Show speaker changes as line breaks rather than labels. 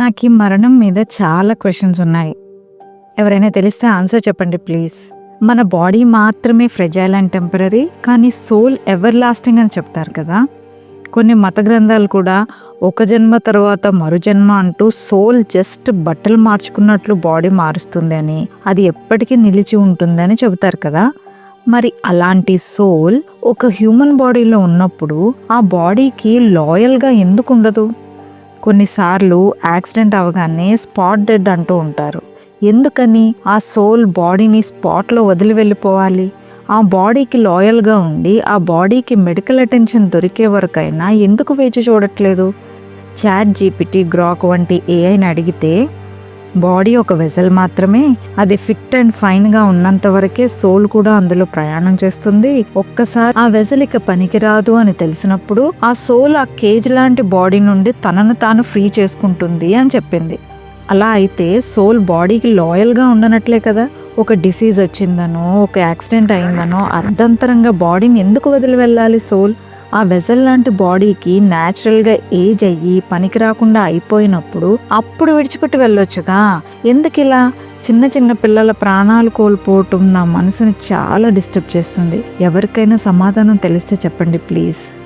నాకు ఈ మరణం మీద చాలా క్వశ్చన్స్ ఉన్నాయి. ఎవరైనా తెలిస్తే ఆన్సర్ చెప్పండి ప్లీజ్ మన బాడీ మాత్రమే ఫ్రెజైల్ అండ్ టెంపరీ కానీ సోల్ ఎవర్ లాస్టింగ్ అని చెప్తారు కదా. కొన్ని మత గ్రంథాలు కూడా ఒక జన్మ తర్వాత మరు జన్మ అంటూ సోల్ జస్ట్ బట్టలు మార్చుకున్నట్లు బాడీ మారుస్తుంది అని అది ఎప్పటికీ నిలిచి ఉంటుంది అని చెబుతారు కదా. మరి అలాంటి సోల్ ఒక హ్యూమన్ బాడీలో ఉన్నప్పుడు ఆ బాడీకి లాయల్గా ఎందుకు ఉండదు? కొన్నిసార్లు యాక్సిడెంట్ అవగానే స్పాట్ డెడ్ అంటూ ఉంటారు. ఎందుకని? ఆ సోల్ బాడీని స్పాట్లో వదిలి వెళ్ళిపోవాలి. ఆ బాడీకి లాయల్గా ఉండి ఆ బాడీకి మెడికల్ అటెన్షన్ దొరికే వరకైనా ఎందుకు వేచి చూడట్లేదు? చాట్ జీపీటీ గ్రాక్ వంటి ఏఐని అడిగితే బాడీ ఒక వెజల్ మాత్రమే అది ఫిట్ అండ్ ఫైన్గా ఉన్నంత వరకే సోల్ కూడా అందులో ప్రయాణం చేస్తుంది. ఒక్కసారి ఆ వెజల్ ఇక పనికిరాదు అని తెలిసినప్పుడు ఆ సోల్ ఆ కేజ్ లాంటి బాడీ నుండి తనను తాను ఫ్రీ చేసుకుంటుంది అని చెప్పింది. అలా అయితే సోల్ బాడీకి లాయల్గా ఉండనట్లే కదా. ఒక డిసీజ్ వచ్చిందనో ఒక యాక్సిడెంట్ అయిందనో అర్ధంతరంగా బాడీని ఎందుకు వదిలి వెళ్ళాలి సోల్? ఆ వెజల్ లాంటి బాడీకి న్యాచురల్గా ఏజ్ అయ్యి పనికి రాకుండా అయిపోయినప్పుడు అప్పుడు విడిచిపెట్టి వెళ్ళొచ్చుగా. ఎందుకు ఇలా చిన్న చిన్న పిల్లల ప్రాణాలు కోల్పోవటం నా మనసుని చాలా డిస్టర్బ్ చేస్తుంది. ఎవరికైనా సమాధానం తెలిస్తే చెప్పండి ప్లీజ్.